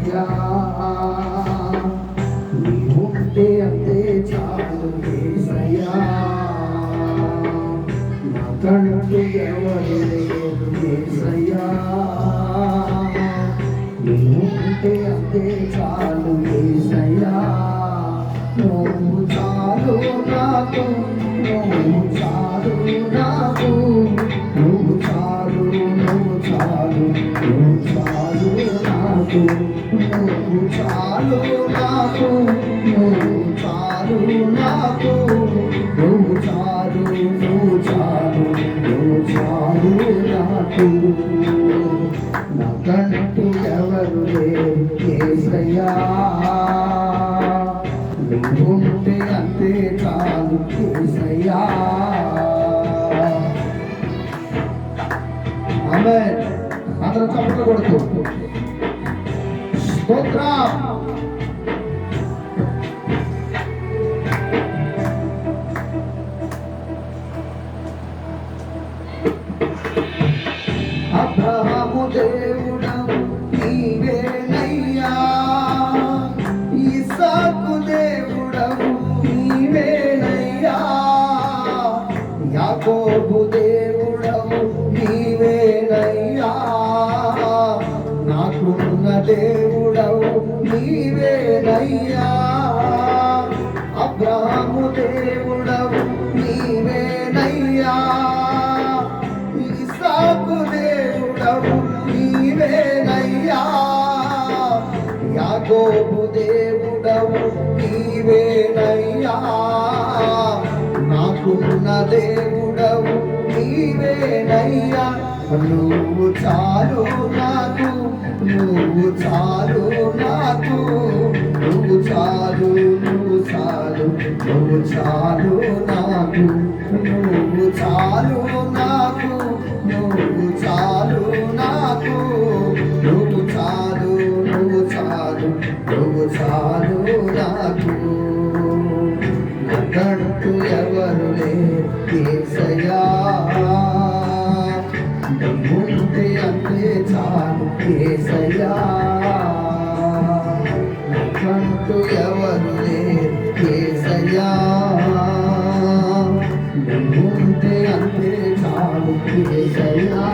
ఏసయ్యా నీవుంటే అంతే చాలు ఏసయ్యా. నాకంటూ ఎవరు లేరు ఏసయ్యా. నీవుంటే అంతే చాలు ఏసయ్యా. నువ్వు చాలు నాకు నువ్వు చాలు నాకు. నాకు నువ్వు చాలు నాకు. నువ్వు చాలు నాకు. నువ్వు చాలు నువ్వు చాలు నువ్వు చాలు నాకు నాకంటూ ఎవరు లేరు నువ్వు ఉంటే అంతే చాలు. ఏసయ్యా ఆమె అందరం చప్పట్లు కొడుతూ. Focar. ఉన్న దేవుడవు నీవేనయ్యా. అబ్రాహము దేవుడవు నీవేనయ్యా. ఇసాకు దేవుడవు నీవేనయ్యా. యాకోబు దేవుడవు నీవేనయ్యా. నాకున్న దేవుడవు నీవేనయ్యా. నువ్వు చాలు నాకు నువ్వు చాలు నాకు నువ్వు చాలు నువ్వు చాలు నువ్వు చాలు నాకు నువ్వు చాలు నాకు నువ్వు చాలు నాకు నువ్వు చాలు నువ్వు చాలు నువ్వు చాలు నాకు. నాకంటూ ఎవరు లేసయా కేసయా భక్తు ఎవరు లేరు కేసయా నువ్వుంటే అంతే చాలు కేసయా